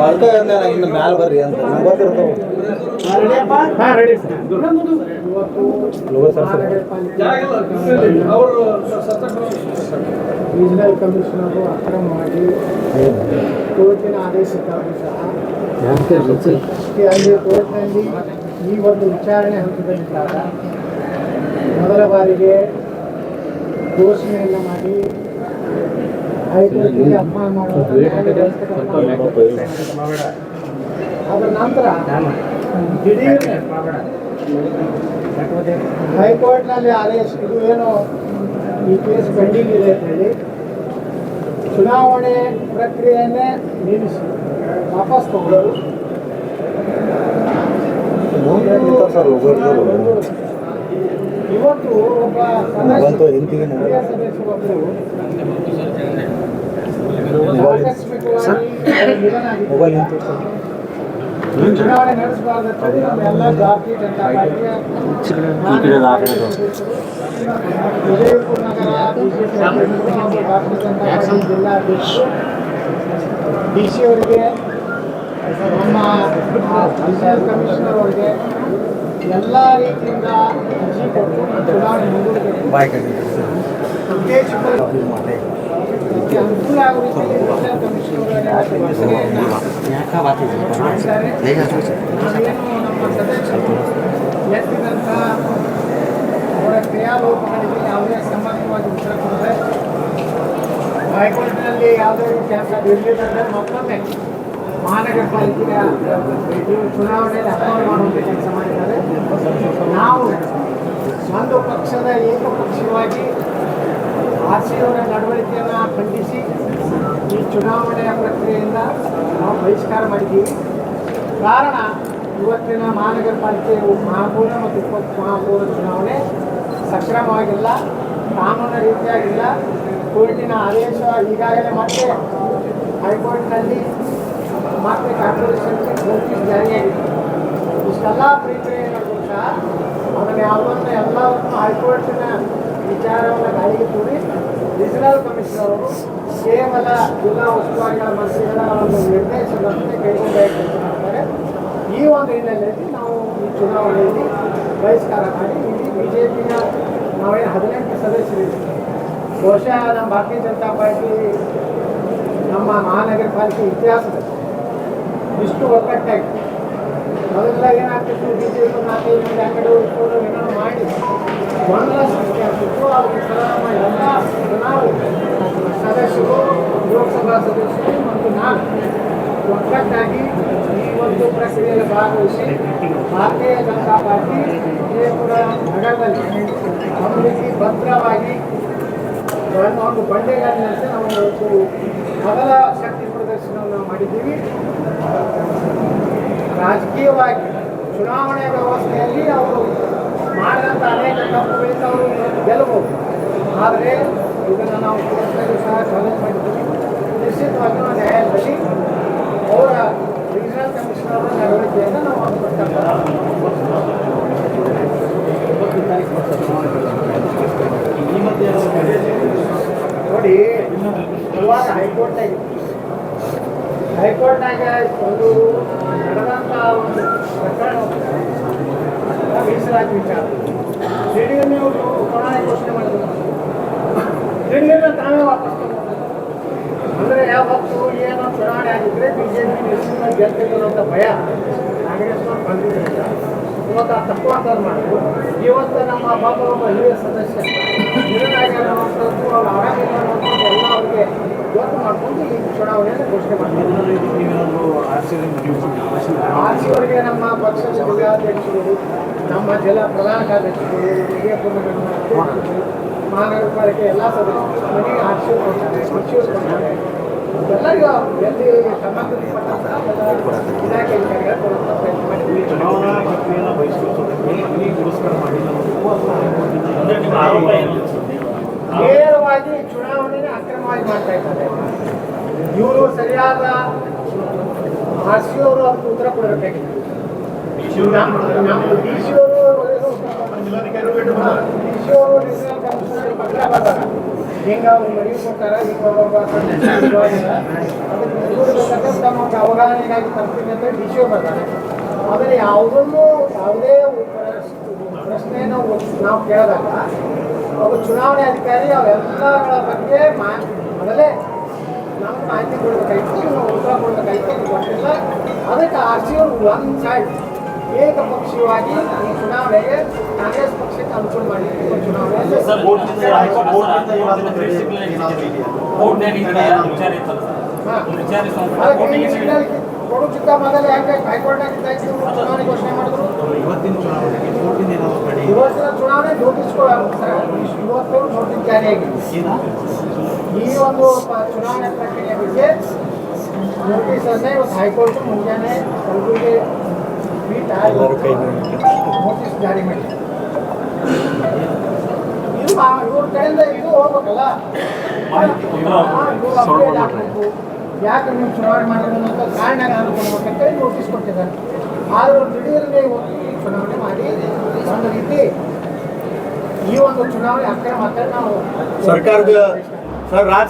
ಅದಕ್ಕೆ ಇನ್ನು ಮ್ಯಾಲ ಬರ್ರಿ ಅಂತ ರೀಜನಲ್ ಕಮಿಷನರು ಅಕ್ರಮವಾಗಿ ಕೋರ್ಟಿನ ಆದೇಶಕ್ಕಾಗಿ ಸಹ ಅಲ್ಲಿ ಕೋರ್ಟ್ನಲ್ಲಿ ಈ ಒಂದು ವಿಚಾರಣೆ ಹಂತದಲ್ಲಿದ್ದಾಗ ಮೊದಲ ಬಾರಿಗೆ ಘೋಷಣೆಯನ್ನು ಮಾಡಿ ಅದರ ನಂತರ ಹೈಕೋರ್ಟ್ನಲ್ಲಿ ಆದೇಶ ಇದು ಏನು ಈ ಕೇಸ್ ಪೆಂಡಿಂಗ್ ಇದೆ ಅಂತ ಹೇಳಿ ಚುನಾವಣೆ ಪ್ರಕ್ರಿಯೆಯನ್ನೇ ನಿಲ್ಲಿಸಿ ವಾಪಸ್ ತಗೊಳ್ಳೋದು ಇವತ್ತು ಒಬ್ಬ ಸದಸ್ಯ ಸದಸ್ಯ ನೋಡಿ. ಹಿರಿಯ ಸದಸ್ಯರೊಬ್ಬರು ಆಕಸ್ಮಿಕವಾಗಿ ಮೊಬೈಲ್ ಚುನಾವಣೆ ನಡೆಸಬಾರ್ದು ನಮ್ಮ ಎಲ್ಲ ಭಾರತೀಯ ಜನತಾ ಪಾರ್ಟಿಯ ವಿಜಯಪುರ ನಗರ ಬಿಜೆಪಿ ಭಾರತೀಯ ಡಿ ಸಿ ಅವರಿಗೆ ನಮ್ಮ ಅಡಿಷನಲ್ ಕಮಿಷನರ್ ಅವರಿಗೆ ಎಲ್ಲ ರೀತಿಯಿಂದ ಅರ್ಜಿ ಕೊಟ್ಟು ಚುನಾವಣೆ ಮುಂದೂಡಬೇಕು ಕಮಿಷನರ್ ಅವರೇ ಕ್ರಿಯಾಲೋಪಗಳಿಗೆ ಯಾವುದೇ ಸಮರ್ಥವಾಗಿ ಉತ್ತರ ಕೊಡದೆ ಹೈಕೋರ್ಟ್ನಲ್ಲಿ ಯಾವುದೇ ಕೆಲಸ ಇರಲಿಲ್ಲ ಮತ್ತೊಮ್ಮೆ ಮಹಾನಗರ ಪಾಲಿಕೆಯ ಚುನಾವಣೆಯಲ್ಲಿ ಅಪಾಯ ಮಾಡುವಂಥ ಕೆಲಸ ಮಾಡಿದ್ದಾರೆ ನಾವು ಒಂದು ಪಕ್ಷದ ಏಕಪಕ್ಷೀಯವಾಗಿ ಅವರ ನಡವಳಿಕೆಯನ್ನು ಖಂಡಿಸಿ ಈ ಚುನಾವಣೆಯ ಪ್ರಕ್ರಿಯೆಯಿಂದ ನಾವು ಬಹಿಷ್ಕಾರ ಮಾಡಿದ್ದೀವಿ. ಕಾರಣ ಇವತ್ತಿನ ಮಹಾನಗರ ಪಾಲಿಕೆ ಮಹಾಪೌರ ಮತ್ತು ಉಪ ಮಹಾಪೌರ ಚುನಾವಣೆ ಸಕ್ರಮವಾಗಿಲ್ಲ, ಕಾನೂನು ರೀತಿಯಾಗಿಲ್ಲ. ಕೋರ್ಟಿನ ಆದೇಶ ಈಗಾಗಲೇ ಮತ್ತೆ ಹೈಕೋರ್ಟ್ನಲ್ಲಿ ಮತ್ತೆ ಕಾರ್ಪೊರೇಷನ್ಗೆ ನೋಟಿಸ್ ಜಾರಿಯಾಗಿದೆ. ಇಷ್ಟೆಲ್ಲ ಪ್ರಕ್ರಿಯೆಗಳು ಸಹ ಅದನ್ನು ಯಾವುದನ್ನು ಎಲ್ಲವನ್ನು ಹೈಕೋರ್ಟಿನ ವಿಚಾರವನ್ನು ಗಾಳಿಗೆ ತೋರಿ ರೀಜನಲ್ ಕಮಿಷನರ್ ಅವರು ಕೇವಲ ಜಿಲ್ಲಾ ಉಸ್ತುವಾರಿಗಳ ಮಂತ್ರಿಗಳ ಒಂದು ನಿರ್ದೇಶನದಂತೆ ಕೈಗೊಂಡ ಈ ಒಂದು ಹಿನ್ನೆಲೆಯಲ್ಲಿ ನಾವು ಈ ಚುನಾವಣೆಯಲ್ಲಿ ಬಹಿಷ್ಕಾರ ಮಾಡಿ ಇಲ್ಲಿ ಬಿ ಜೆ ಪಿಯ ನಾವೇ ಹದಿನೆಂಟು ಸದಸ್ಯರಿದ್ದೀವಿ. ಬಹುಶಃ ನಮ್ಮ ಭಾರತೀಯ ಜನತಾ ಪಾರ್ಟಿ ನಮ್ಮ ಮಹಾನಗರ ಪಾಲಿಕೆ ಇತಿಹಾಸದಲ್ಲಿ ಇಷ್ಟು ಒಗ್ಗಟ್ಟಾಗಿ ಮೊದಲೆಲ್ಲ ಏನಾಗ್ತಿತ್ತು? ಬಿ ಜೆ ಪಿ ನಾಲ್ಕೈದು ಮಂದಿ ಆ ಕಡೆ ಉಳ್ಕೊಂಡು ಏನೋ ಮಾಡಿ ಗೊಂದಲ ಆಗ್ತಿತ್ತು ಅದಕ್ಕೆ ಸಹ ಎಲ್ಲ ನಾವು ಸದಸ್ಯರು ಲೋಕಸಭಾ ಸದಸ್ಯರು ಮತ್ತು ನಾನು ಒಗ್ಗಟ್ಟಾಗಿ ಈ ಒಂದು ಪ್ರಕ್ರಿಯೆಯಲ್ಲಿ ಭಾಗವಹಿಸಿ ಭಾರತೀಯ ಜನತಾ ಪಾರ್ಟಿ ವಿಜಯಪುರ ನಗರದಲ್ಲಿ ಒಂದು ರೀತಿ ಭದ್ರವಾಗಿ ಒಂದು ಬಂಡೆಗಾಲಿನಂತೆ ನಾವು ಮೊದಲ ಶಕ್ತಿ ಪ್ರದರ್ಶನವನ್ನು ನಾವು ಮಾಡಿದ್ದೀವಿ ರಾಜಕೀಯವಾಗಿ ಚುನಾವಣೆ ವ್ಯವಸ್ಥೆಯಲ್ಲಿ ಅವರು ಮಾಡಿದಂಥ ಅನೇಕ ತಪ್ಪುಗಳಿಂದ ಅವರು ಗೆಲ್ಲಬಹುದು ಆದರೆ ಇದನ್ನು ನಾವು ಕೋರ್ಟ್ನಲ್ಲೂ ಸಹ ಚಾಲೆಂಜ್ ಮಾಡಿದ್ದೀವಿ. ನಿಶ್ಚಿತವಾಗಿ ನಾವು ನ್ಯಾಯಾಲಯದಲ್ಲಿ ಅವರ ರೀಜನಲ್ ಕಮಿಷನರ್ ನಡವಳಿಕೆಯನ್ನು ನಾವು ನೋಡಿ, ಇವಾಗ ಹೈಕೋರ್ಟ್ನಾಗ ಹೈಕೋರ್ಟ್ನಾಗ ಒಂದು ನಡೆದಂಥ ಒಂದು ಪ್ರಕರಣ ಅಂದ್ರೆ ಯಾವತ್ತು ಏನೋ ಚುನಾವಣೆ ಆಗಿದ್ರೆ ಬಿಜೆಪಿ ನಿಶ್ಚಿತ ಗೆಲ್ತಿದ್ರು ಅನ್ನೋ ಭಯ ಕಾಂಗ್ರೆಸ್ ಬಂದಿದ್ದರಿಂದ ಇವತ್ತು ಆ ತಪ್ಪು ಅಂತ ಮಾಡಿದ್ರು ಇವತ್ತು ನಮ್ಮ ಪಾಪ ಒಬ್ಬ ಹಿರಿಯ ಸದಸ್ಯ ನಿರನಾಗಿ ಅನ್ನುವಂಥದ್ದು ಅವ್ರ ಆರಾಮಿಲ್ಲ ಅನ್ನೋದು ಎಲ್ಲ ಅವ್ರಿಗೆ ಗೊತ್ತು ಮಾಡ್ಕೊಂಡು ಈ ಚುನಾವಣೆಯನ್ನು ಘೋಷಣೆ ಮಾಡಿದ್ರು ಆರ್ಸಿ ಅವರಿಗೆ ನಮ್ಮ ಪಕ್ಷದ ಜಿಲ್ಲಾಧ್ಯಕ್ಷರು ನಮ್ಮ ಜಿಲ್ಲಾ ಪ್ರಧಾನ ಕಾರ್ಯದರ್ಶಿಗಳು ಮಹಾನಗರ ಪಾಲಿಕೆ ಎಲ್ಲ ಸದಸ್ಯರು ಮನೆಗೆ ಆರ್ಸಿ ಕೊಡ್ತಾರೆ ಕೊಡ್ತಾರೆ ಎಲ್ಲರಿಗೂ ಎಲ್ಲಿ ಕೊಡುವಂಥ ಪ್ರಯತ್ನ ಚುನಾವಣಾ ಪ್ರಕ್ರಿಯೆಯನ್ನು ನೇರವಾಗಿ ಚುನಾವಣೆನ ಅಕ್ರಮವಾಗಿ ಮಾಡ್ತಾ ಇದ್ದಾರೆ. ಇವರು ಸರಿಯಾದ ಆರ್ಸಿಯವರು ಅದಕ್ಕೆ ಉತ್ತರ ಕೊಡಬೇಕಾಗಿತ್ತು. ಅವರು ಅವರು ಹಿಂಗ ಕೊಟ್ಟಾರ ಹಿಂಗ ಒಬ್ಬ ಅದಕ್ಕೆ ಒಂದು ಅವಗಾಹನೆಗಾಗಿ ತರ್ತೀನಿ ಅಂತ ಡಿ ಸಿ ಬರ್ತಾರೆ ಆದರೆ ಯಾವುದನ್ನು ಯಾವುದೇ ಪ್ರಶ್- ಪ್ರಶ್ನೆಯನ್ನು ನಾವು ಕೇಳಿದಾಗ ಅವರು ಚುನಾವಣೆ ಅಧಿಕಾರಿ ಅವೆಲ್ಲಗಳ ಬಗ್ಗೆ ಮೊದಲೇ ನಮ್ಮ ಮಾಹಿತಿ ಕೊಡಬೇಕಾಯ್ತು ಉತ್ತರ ಕೊಡಬೇಕಾಯ್ತು ಕೊಟ್ಟಿಲ್ಲ ಅದಕ್ಕೆ ಆರ್ ಸಿ ಅವ್ರು ಸೈಡ್ ಏಕಪಕ್ಷೀಯವಾಗಿ ಈ ಚುನಾವಣೆಗೆ ಕಾಂಗ್ರೆಸ್ ಪಕ್ಷಕ್ಕೆ ಅನುಕೂಲ ಮಾಡಲಿಕ್ಕೆ ಈ ಚುನಾವಣೆಯಲ್ಲಿ ಸರ್ ಕೋರ್ಟ್ನಾಗ ವಿಚಾರ ಇತ್ತಲ್ಲ ಹಾ. ಸರ್ ವಿಚಾರಿಸುವ ಅದಕ್ಕೆ ಕೋರ್ಟಿಗೆ ಈ ಸಿಗ್ನಲ್ ಕೊಡೋಕ್ಕಿಂತ ಮೊದಲು ಯಾಕೆ ಹೈಕೋರ್ಟ್ನಾಗ ಇದ್ದಾಯ್ತು ಚುನಾವಣೆ ಘೋಷಣೆ ಮಾಡಿದ್ರು? ಇವತ್ತಿನ ಚುನಾವಣೆಗೆ ಕೋರ್ಟಿನ ಏನಾದ್ರು ಕಡೆ ಇವತ್ತಿನ ಚುನಾವಣೆ ನೋಟಿಸ್ ಇವತ್ತು ನೋಟಿಸ್ ಜಾರಿಯಾಗಿದೆ ಈ ಒಂದು ಪ- ಚುನಾವಣೆ ಪ್ರಕ್ರಿಯೆ ಬಗ್ಗೆ ನೋಟಿಸ್ ಅನ್ನೇ ಇವತ್ತು ಹೈಕೋರ್ಟ್ ಮುಂಜಾನೆ ಕಲಬುರಗಿ ಪೀಠ ಎಲ್ಲರೂ ಕೈ. ಯಾಕೆ ನೀವು ಚುನಾವಣೆ ಮಾಡಿದ್ರು ಅಂತ ಕಾರಣ ನಾನು ಕೊಡ್ಬೇಕಂತೇಳಿ ನೋಟಿಸ್ ಕೊಟ್ಟಿದ್ದಾರೆ. ಆದ್ರೆ ದಿಢೀರ್ನೆ ಈ ಚುನಾವಣೆ ಮಾಡಿ. ಒಂದು ರೀತಿ ಈ ಒಂದು ಚುನಾವಣೆ ಅಕ್ರಮ ಅಂತ ನಾವು ಸರ್ಕಾರದ ಸರ್ ರಾಜ್